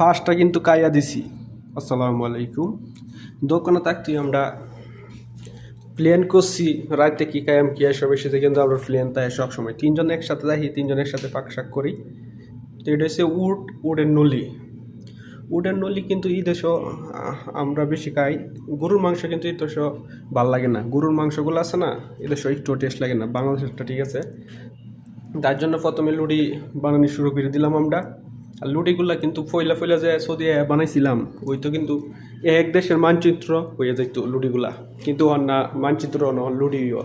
ফার্স্টটা কিন্তু কাইয়া দিছি। আসসালামু আলাইকুম। দোকানে থাকতে আমরা প্লেন করছি রাতে কি কায়াম কি সব এসেছে, কিন্তু আমরা প্লেন তাই সবসময় তিনজন একসাথে দেখি তিনজন একসাথে ফাঁক শাক করি। তো এটা হচ্ছে উড উডের নলি। উডের নলি কিন্তু এই দেশও আমরা বেশি খাই। গরুর মাংস কিন্তু এই দেশও ভালো লাগে না। গরুর মাংসগুলো আছে না, এই দেশও একটু টেস্ট লাগে না। বাংলাদেশেরটা ঠিক আছে। তার জন্য প্রথমে লুডি বানানো শুরু করে দিলাম আমরা। আর লুডিগুলা কিন্তু ফইলা ফইলা যে সৌদি বানাইছিলাম ওই তো কিন্তু এক দেশের মানচিত্র হয়ে যেত লুডিগুলা। কিন্তু না, মানচিত্র না লুডিও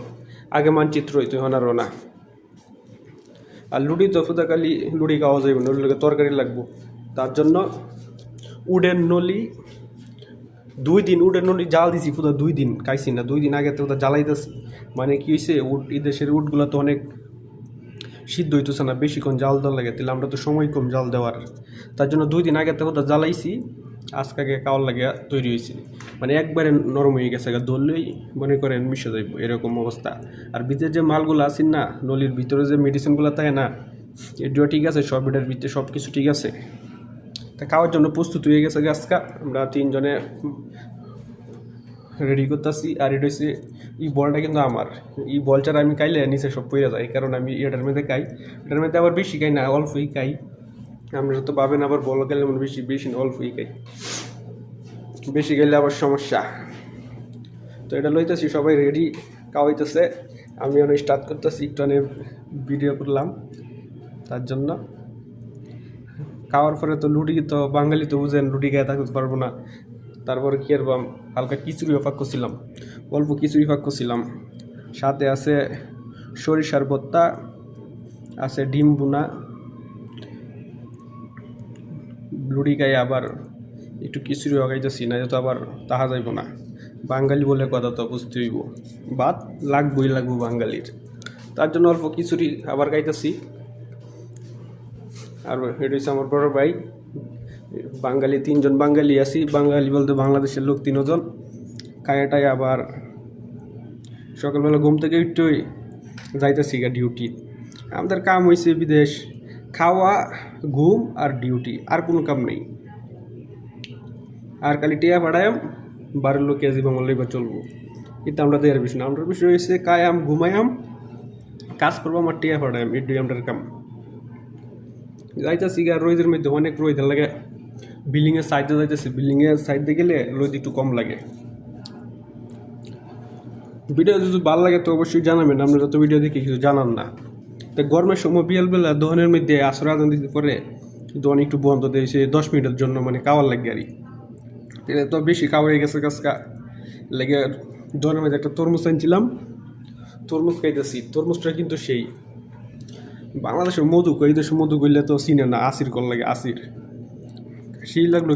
আগে মানচিত্র হইতো ওনারও না। আর লুডি তো ফুদাকালি লুডি খাওয়া যাবে না তরকারি লাগবো। তার জন্য উডেন নলি, দুই দিন উডেন নলি জাল দিছি ফুদা দুই দিন, খাইছি না। দুই দিন আগে তো জ্বালাইতেছি। মানে কি হয়েছে উড এই দেশের উডগুলো তো অনেক সিদ্ধ হইতেছে না বেশিক্ষণ জাল দেওয়া লাগে, তাহলে আমরা তো সময় কম জাল দেওয়ার। তার জন্য দুই দিন আগে তো ওটা জ্বালাইছি, আজকে আগে খাওয়ার লাগে তৈরি হয়েছে মানে একবারে নরম হয়ে গেছে ধরলেই মনে করেন মিশে যাইব, এরকম অবস্থা। আর ভিতরে যে মালগুলো আছেন না, নলির ভিতরে যে মেডিসিনগুলো থাকে না এটিও ঠিক আছে, সব এটার ভিতরে সব কিছু ঠিক আছে। তা খাওয়ার জন্য প্রস্তুত হয়ে গেছে আজকা, আমরা তিনজনে রেডি করতেছি আর এটা হচ্ছে এই বলটা কিন্তু আমার। এই বলটার আমি খাইলে নিচে সব পড়ে যাই, কারণ আমি এটার মধ্যে খাই এটার মধ্যে আবার বেশি খাই না, অল্পই খাই আমরা তো পাবেন আবার বল গেলে মনে বেশি বেশি না, অল্পই খাই বেশি গেলে আবার সমস্যা। তো এটা লইতেছি, সবাই রেডি খাওয়াইতেছে। আমি অনেক স্টার্ট করতেছি, একটু অনেক ভিডিও করলাম, তার জন্য। খাওয়ার পরে তো লুডি তো বাঙালি তো বুঝেন, লুডি গায়ে থাকতে পারব না। তারপরে কি করবাম হালকা খিচুড়ি ফাঁক করছিলাম, অল্প খিচুড়ি ফাঁক করছিলাম। সাথে আছে সরিষার ভর্তা, আছে ডিম বুনা লুডি গায়ে আবার একটু খিচুড়ি লাগাইতেছি না তো আবার তাহা যাইব না। বাঙালি বলে কথা তো বুঝতে হইব। ভাত লাগবই লাগবো বাঙালির। তার জন্য অল্প খিচুড়ি আবার গাইতেছি। আর এটা হচ্ছে আমার বড় ভাই। বাঙালি, তিনজন বাঙালি আছি। বাঙালি বলতে বাংলাদেশের লোক তিনজন। কায়াটাই আবার সকালবেলা ঘুম থেকে উঠতেই যাইতেছি গা ডিউটি আমাদের কাম হয়েছে বিদেশ। খাওয়া, ঘুম আর ডিউটি আর কোনো কাম নেই। আর খালি টিয়া পাঠায়াম বাড়ির লোকে জীবন লইবা চলবো। কিন্তু আমরা এর বিষয় না। আমরা বিষয় হয়েছে কায়াম, ঘুমায়াম, কাজ করব আমার টিয়া পাঠায়াম এটাই আমাদের কাম। যাইতেছি গা রোদের মধ্যে, অনেক রোদ লাগে। বিল্ডিংয়ের সাইডে যাইতেছি, বিল্ডিংয়ের সাইডে গেলে রোদ একটু কম লাগে। ভিডিও যদি ভালো লাগে তো অবশ্যই জানাবেন আপনারা যত ভিডিও দেখে কিছু জানান না। তো গরমের সময় বিয়ালবেলা দোকানের মধ্যে আসর আদান দিতে পরে দোকান একটু বন্ধ দিয়েছে দশ মিনিটের জন্য মানে খাওয়ার লাগে আর তো বেশি হয়ে গেছে গাছকা লেগে দোকানের মধ্যে একটা তরমুজ আনছিলাম। তরমুজ খাইতেছি, তরমুজটা কিন্তু সেই। বাংলাদেশের মধু এই দেশের মধু করলে তো চিনে না আসির কল লাগে আসির সেই লাগল